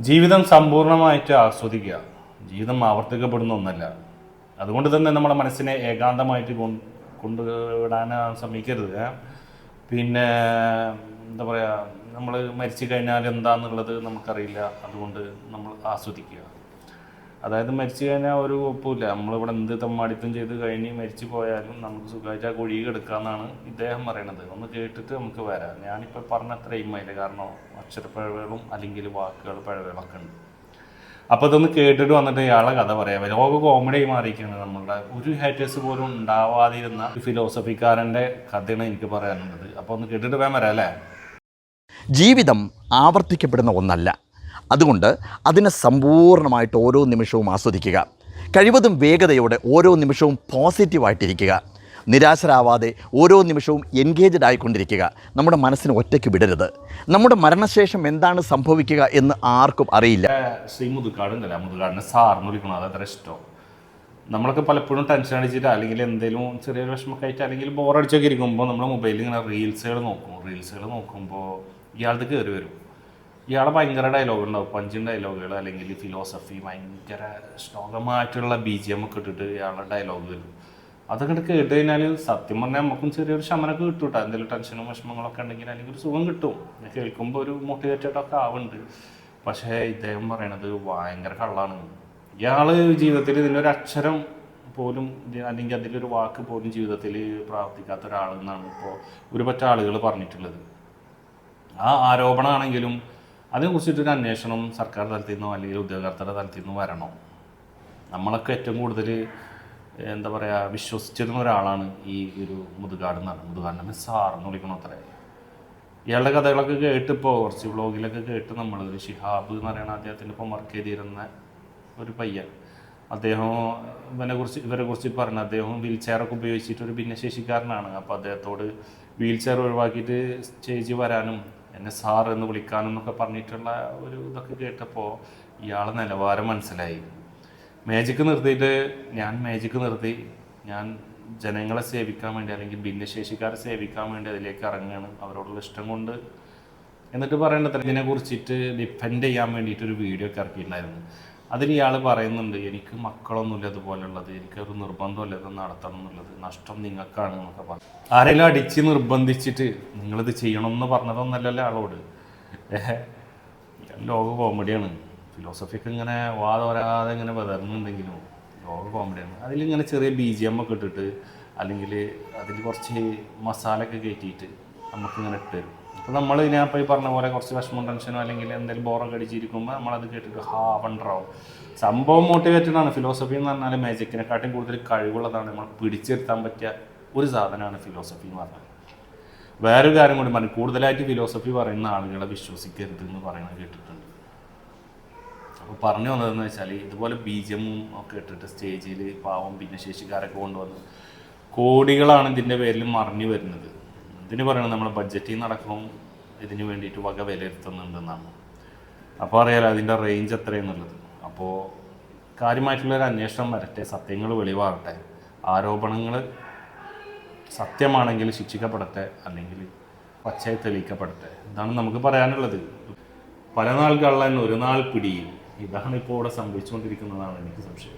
ജീവിതം സമ്പൂർണമായിട്ട് ആസ്വദിക്കുക. ജീവിതം ആവർത്തിക്കപ്പെടുന്ന ഒന്നല്ല. അതുകൊണ്ട് തന്നെ നമ്മുടെ മനസ്സിനെ ഏകാന്തമായിട്ട് കൊണ്ടുവിടാൻ ശ്രമിക്കരുത്. പിന്നെ എന്താ പറയുക നമ്മൾ മരിച്ചു കഴിഞ്ഞാൽ എന്താണെന്നുള്ളത് നമുക്കറിയില്ല. അതുകൊണ്ട് നമ്മൾ ആസ്വദിക്കുക. അതായത് മരിച്ചു കഴിഞ്ഞാൽ ഒരു കുഴപ്പമില്ല. നമ്മളിവിടെ എന്ത് തമ്മാടിത്തം ചെയ്ത് കഴിഞ്ഞ് മരിച്ചു പോയാലും നമുക്ക് സുഖമായിട്ട് ആ കുഴി കിടക്കാമെന്നാണ് ഇദ്ദേഹം പറയണത്. ഒന്ന് കേട്ടിട്ട് നമുക്ക് വരാം. ഞാനിപ്പോൾ പറഞ്ഞ അത്രയും അതിന്റെ കാരണം അക്ഷരപ്പഴവുകളും അല്ലെങ്കിൽ വാക്കുകൾ പഴവുകളൊക്കെ ഉണ്ട്. അപ്പോൾ ഇതൊന്ന് കേട്ടിട്ട് വന്നിട്ട് ഇയാളെ കഥ പറയാം. ലോക കോമഡി മാറിയിരിക്കുകയാണ് നമ്മളുടെ. ഒരു ഹേറ്റേഴ്സ് പോലും ഉണ്ടാവാതിരുന്ന ഫിലോസഫിക്കാരന്റെ കഥയാണ് എനിക്ക് പറയാനുള്ളത്. അപ്പോൾ ഒന്ന് കേട്ടിട്ട് വേണം വരാം അല്ലേ? ജീവിതം ആവർത്തിക്കപ്പെടുന്ന ഒന്നല്ല. അതുകൊണ്ട് അതിനെ സമ്പൂർണമായിട്ട് ഓരോ നിമിഷവും ആസ്വദിക്കുക. കഴിവതും വേഗതയോടെ ഓരോ നിമിഷവും പോസിറ്റീവായിട്ടിരിക്കുക. നിരാശരാവാതെ ഓരോ നിമിഷവും എൻഗേജഡ് ആയിക്കൊണ്ടിരിക്കുക. നമ്മുടെ മനസ്സിന് ഒറ്റയ്ക്ക് വിടരുത്. നമ്മുടെ മരണശേഷം എന്താണ് സംഭവിക്കുക എന്ന് ആർക്കും അറിയില്ല. ശ്രീ മുതുകാട് ഉണ്ടല്ലോ? മുതുകാടിനെ വിളിക്കണം അതത്ര ഇഷ്ടം. നമ്മളൊക്കെ പലപ്പോഴും ടെൻഷൻ അടിച്ചിട്ട് അല്ലെങ്കിൽ എന്തെങ്കിലും ചെറിയൊരു വിഷമൊക്കെ ആയിട്ട് അല്ലെങ്കിൽ ബോറടിച്ചൊക്കെ ഇരിക്കുമ്പോൾ നമ്മുടെ മൊബൈലിൽ ഇങ്ങനെ റീൽസുകൾ നോക്കും. റീൽസുകൾ നോക്കുമ്പോൾ ഇയാളുടെ കയറി വരും. ഇയാളെ ഭയങ്കര ഡയലോഗ് ഉണ്ടാവും. പഞ്ചിൻ ഡയലോഗുകൾ അല്ലെങ്കിൽ ഫിലോസഫി ഭയങ്കര ശ്ലോകമായിട്ടുള്ള ബി ജി എം ഒക്കെ ഇട്ടിട്ട് ഇയാളുടെ ഡയലോഗ് വരും. അതൊക്കെ കേട്ട് കഴിഞ്ഞാൽ സത്യം പറഞ്ഞാൽ നമുക്കും ചെറിയൊരു ശമനമൊക്കെ കിട്ടും കേട്ടോ എന്തെങ്കിലും ടെൻഷനും വിഷമങ്ങളൊക്കെ ഉണ്ടെങ്കിൽ അല്ലെങ്കിൽ ഒരു സുഖം കിട്ടും. കേൾക്കുമ്പോൾ ഒരു മോട്ടിവേറ്റഡ് ഒക്കെ ആവുന്നുണ്ട്. പക്ഷേ ഇദ്ദേഹം പറയണത് ഭയങ്കര കള്ളാണ്. ഇയാൾ ജീവിതത്തിൽ ഇതിന്റെ ഒരു അക്ഷരം പോലും അല്ലെങ്കിൽ അതിലൊരു വാക്ക് പോലും ജീവിതത്തിൽ പ്രാവർത്തിക്കാത്ത ഒരാളെന്നാണ് ഇപ്പോൾ ഒരുപറ്റ ആളുകൾ പറഞ്ഞിട്ടുള്ളത്. ആ ആരോപണമാണെങ്കിലും അതിനെക്കുറിച്ചിട്ടൊരു അന്വേഷണം സർക്കാർ തലത്തിൽ നിന്നോ അല്ലെങ്കിൽ ഉദ്യോഗസ്ഥരുടെ തലത്തിൽ നിന്നോ വരണം? നമ്മളൊക്കെ ഏറ്റവും കൂടുതൽ എന്താ പറയുക വിശ്വസിച്ചിരുന്ന ഒരാളാണ് ഈ ഒരു മുതുകാട് എന്നാണ് മുതുകാടിനെ സാറെന്ന് വിളിക്കണം അത്രേ. ഇയാളുടെ കഥകളൊക്കെ കേട്ടിപ്പോൾ കുറച്ച് വ്ളോഗിലൊക്കെ കേട്ട് നമ്മൾ ഒരു ഷിഹാബ് എന്ന് പറയുന്ന അദ്ദേഹത്തിന്റെ ഇപ്പം വർക്ക് ചെയ്തിരുന്ന ഒരു പയ്യൻ. അദ്ദേഹം ഇവനെ കുറിച്ച് ഇവരെ കുറിച്ച് പറഞ്ഞു അദ്ദേഹം വീൽ ചെയറൊക്കെ ഉപയോഗിച്ചിട്ട് ഒരു ഭിന്നശേഷിക്കാരനാണ്. അപ്പോൾ അദ്ദേഹത്തോട് വീൽ ചെയർ ഒഴിവാക്കിയിട്ട് സ്റ്റേജ് വരാനും എന്നെ സാർ എന്ന് വിളിക്കാനെന്നൊക്കെ പറഞ്ഞിട്ടുള്ള ഒരു ഇതൊക്കെ കേട്ടപ്പോൾ ഇയാളെ നിലവാരം മനസ്സിലായി. മാജിക്ക് നിർത്തിയിട്ട് ഞാൻ മാജിക്ക് നിർത്തി. ഞാൻ ജനങ്ങളെ സേവിക്കാൻ വേണ്ടി അല്ലെങ്കിൽ ഭിന്നശേഷിക്കാരെ സേവിക്കാൻ വേണ്ടി അതിലേക്ക് ഇറങ്ങുകയാണ് അവരോടുള്ള ഇഷ്ടം കൊണ്ട്. എന്നിട്ട് പറയേണ്ടത് ഇതിനെ കുറിച്ചിട്ട് ചെയ്യാൻ വേണ്ടിയിട്ട് ഒരു വീഡിയോ ഒക്കെ ഇറക്കിയിട്ടുണ്ടായിരുന്നു. അതിൽ ഇയാൾ പറയുന്നുണ്ട് എനിക്ക് മക്കളൊന്നുമില്ല അതുപോലുള്ളത് എനിക്കൊരു നിർബന്ധമില്ല ഇത് നടത്തണം എന്നുള്ളത് നഷ്ടം നിങ്ങൾക്കാണ് എന്നൊക്കെ പറഞ്ഞു ആരെങ്കിലും അടിച്ച് നിർബന്ധിച്ചിട്ട് നിങ്ങളിത് ചെയ്യണം എന്ന് പറഞ്ഞതൊന്നല്ലല്ലോ ആളോട്. ലോക കോമഡിയാണ്. ഫിലോസഫിക്ക് ഇങ്ങനെ വാദോരാതെ ഇങ്ങനെ വിതറുന്നുണ്ടെങ്കിലും ലോക കോമഡിയാണ്. അതിലിങ്ങനെ ചെറിയ ബി ജി എം ഒക്കെ ഇട്ടിട്ട് അല്ലെങ്കിൽ അതിൽ കുറച്ച് മസാലൊക്കെ കയറ്റിയിട്ട് നമുക്കിങ്ങനെ ഇട്ട് തരും. നമ്മൾ ഇതിനകത്ത് പോയി പറഞ്ഞ പോലെ കുറച്ച് വിഷമം ടെൻഷനോ അല്ലെങ്കിൽ എന്തെങ്കിലും ബോറൊക്കെ അടിച്ചിരിക്കുമ്പോൾ നമ്മളത് കേട്ടിട്ട് ഹാ വണ്ടറാവും സംഭവം മോട്ടിവേറ്റഡ് ആണ്. ഫിലോസഫി എന്ന് പറഞ്ഞാൽ മാജിക്കിനെക്കാട്ടും കൂടുതൽ കഴിവുള്ളതാണ്. നമ്മൾ പിടിച്ചെടുത്താൻ പറ്റിയ ഒരു സാധനമാണ് ഫിലോസഫി എന്ന് പറഞ്ഞാൽ വേറൊരു കാര്യം കൂടി പറഞ്ഞു കൂടുതലായിട്ട് ഫിലോസഫി പറയുന്ന ആളുകളെ വിശ്വസിക്കരുത് എന്ന് പറയുന്നത് കേട്ടിട്ടുണ്ട്. അപ്പോൾ പറഞ്ഞു വന്നതെന്ന് വെച്ചാൽ ഇതുപോലെ ബീജമും ഒക്കെ ഇട്ടിട്ട് സ്റ്റേജിൽ പാവം ഭിന്നശേഷിക്കാരൊക്കെ കൊണ്ടുവന്ന് കോടികളാണ് ഇതിന്റെ പേരിൽ മറിഞ്ഞു വരുന്നത്. ഇതിന് പറയണത് നമ്മൾ ബഡ്ജറ്റിൽ നടക്കും ഇതിന് വേണ്ടിയിട്ട് വക വിലയിരുത്തുന്നുണ്ടെന്നാണ്. അപ്പോൾ അറിയാലോ അതിന്റെ റേഞ്ച് എത്രയെന്നുള്ളത്. അപ്പോൾ കാര്യമായിട്ടുള്ളൊരു അന്വേഷണം വരട്ടെ സത്യങ്ങൾ വെളിവാകട്ടെ. ആരോപണങ്ങൾ സത്യമാണെങ്കിൽ ശിക്ഷിക്കപ്പെടട്ടെ അല്ലെങ്കിൽ പച്ചയായി തെളിയിക്കപ്പെടട്ടെ. ഇതാണ് നമുക്ക് പറയാനുള്ളത്. പല നാൾ കള്ളൻ ഒരു നാൾ പിടിയിൽ. ഇതാണ് ഇപ്പോൾ ഇവിടെ സംഭവിച്ചുകൊണ്ടിരിക്കുന്നതാണ് എനിക്ക് സംശയം.